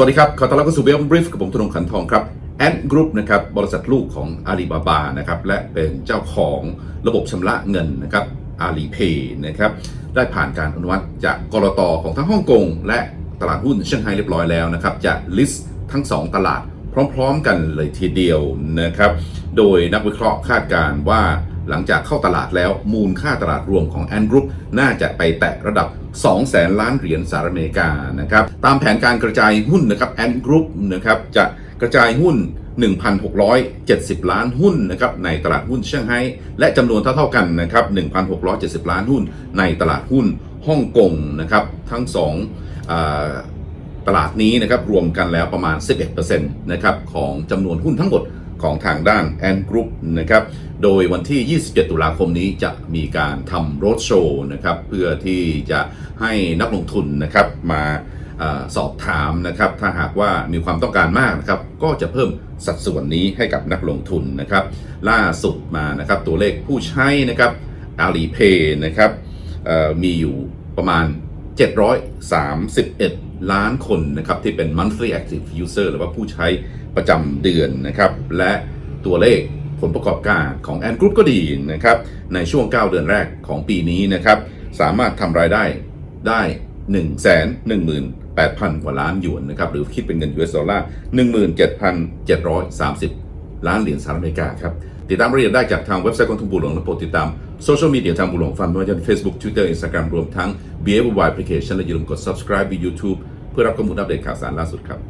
สวัสดีครับ ขอต้อนรับเข้าสู่เว็บบริฟกับผมธนงขันทองครับแอนกรุ๊ปนะครับบริษัทลูกของอาลีบาบานะครับและเป็นเจ้าของระบบชำระเงินนะครับอาลีเพย์นะครับได้ผ่านการอนุมัติจากกรตของทั้งฮ่องกงและตลาดหุ้นเซี่ยงไฮ้เรียบร้อยแล้วนะครับจะลิสต์ทั้ง 2 ตลาดพร้อมๆกันเลยทีเดียวนะครับโดยนักวิเคราะห์คาดการณ์ว่า หลังจากเข้าตลาดแล้วมูลค่าตลาดรวมของแอนกรุ๊ปน่าจะไปแตะระดับ 2 แสนล้านเหรียญสหรัฐอเมริกานะครับตามแผนการกระจายหุ้นนะครับแอนกรุ๊ปนะครับจะกระจายหุ้น 1,670 ล้านหุ้นนะครับในตลาดหุ้นเซี่ยงไฮ้และจำนวนเท่าๆกันนะครับ1,670 ล้านหุ้นในตลาดหุ้นฮ่องกงนะครับทั้งสองตลาดนี้นะครับรวมกันแล้วประมาณ 11%นะครับของจำนวนหุ้นทั้งหมด ของทางด้าน Ant Group นะครับ โดยวันที่ 27 ตุลาคมนี้จะมีการทำโรดโชว์นะครับ เพื่อที่จะให้นักลงทุนนะครับมาอสอบถามนะครับ ถ้าหากว่ามีความต้องการมากนะครับ ก็จะเพิ่มสัดส่วนนี้ให้กับนักลงทุนนะครับ ล่าสุดมานะครับตัวเลขผู้ใช้นะครับ Alipay นะครับมีอยู่ประมาณ 731 ล้านคนนะครับที่เป็น monthly active user หรือว่าผู้ใช้ประจำเดือนนะครับ และตัวเลขผลประกอบการของ Ant Group ก็ดีนะครับ ในช่วง 9 เดือนแรกของปีนี้นะครับ สามารถทำรายได้ได้ 1 1 1 8 0 0 0 กว่าล้านหยวนนะครับ หรือคิดเป็นเงิน US ดอลลาร์17,730 ล้านเหรียญสหรัฐอเมริกาครับ ติดตามรายละเอียดได้จากทางเว็บไซต์ของทุนบุหลวงและโปรดติดตามโซเชียลมีเดียทางบุหลวงฟันไม่ว่าจะเป็น Facebook Twitter Instagram รวมทั้ง b ี b y Application และอย่าลืมกด subscribe บน YouTube เพื่อรับข้อมูลอัปเดตข่าวสารล่าสุดครับ